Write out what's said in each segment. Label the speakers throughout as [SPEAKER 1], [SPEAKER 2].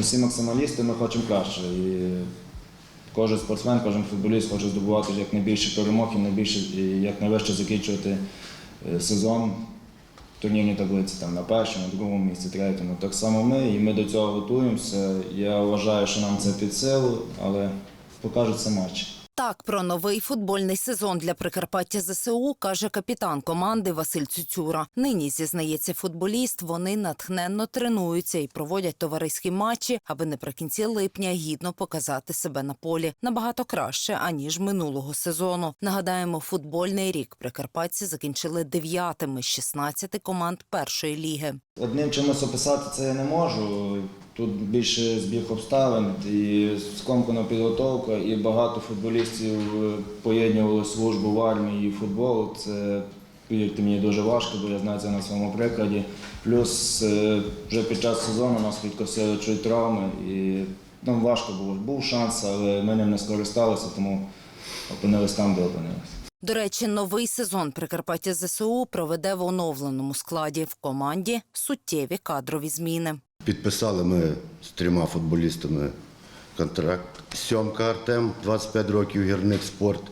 [SPEAKER 1] Ми всі максималісти, ми хочемо краще. І кожен спортсмен, кожен футболіст хоче здобувати якнайбільше перемог і найбільше якнайвище закінчувати е, сезон в турнірній таблиці там, на першому, на другому місці, третьому. Так само ми, і ми до цього готуємося. Я вважаю, що нам це під силу, але покажеться матч.
[SPEAKER 2] Так про новий футбольний сезон для Прикарпаття ЗСУ каже капітан команди Василь Цюцюра. Нині зізнається футболіст. Вони натхненно тренуються і проводять товариські матчі, аби наприкінці липня гідно показати себе на полі набагато краще аніж минулого сезону. Нагадаємо, футбольний рік прикарпатці закінчили дев'ятими з 16 команд першої ліги.
[SPEAKER 1] Одним чимось описати це я не можу. Тут більше збіг обставин і скомкана підготовка, і багато футболістів е, поєднували службу в армії і футбол. Це повірте мені дуже важко, бо я знаю це на своєму прикладі. Плюс е, вже під час сезону нас підкосили чуть травми, і нам важко було. Був шанс, але ми ним не скористалися, тому опинились там, де опинилися.
[SPEAKER 2] До речі, новий сезон Прикарпаття ЗСУ проведе в оновленому складі в команді суттєві кадрові зміни.
[SPEAKER 3] Підписали ми з трьома футболістами контракт. Сьомка Артем, 25 років, гірник спорт,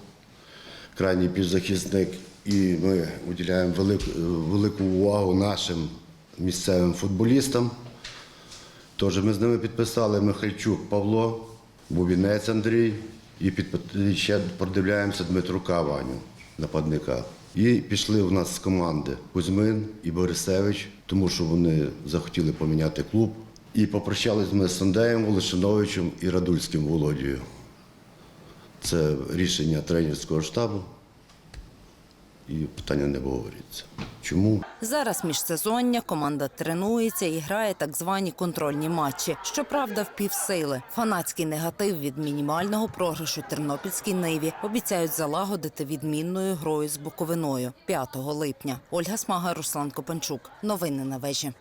[SPEAKER 3] крайній півзахисник. І ми уділяємо велику, велику увагу нашим місцевим футболістам. Тож ми з ними підписали Михальчук Павло, Бубінець Андрій і під, і ще продивляємося Дмитрука Ваню, нападника. І пішли в нас з команди Кузьмин і Борисевич, тому що вони захотіли поміняти клуб. І попрощались ми з Сандеєм Волошиновичем і Радульським Володією. Це рішення тренерського штабу. І питання не обговорюється. Чому?
[SPEAKER 2] Зараз міжсезоння команда тренується і грає так звані контрольні матчі. Щоправда, в півсили. Фанатський негатив від мінімального програшу Тернопільській ниві обіцяють залагодити відмінною грою з Буковиною 5 липня. Ольга Смага, Руслан Копанчук. Новини на вежі.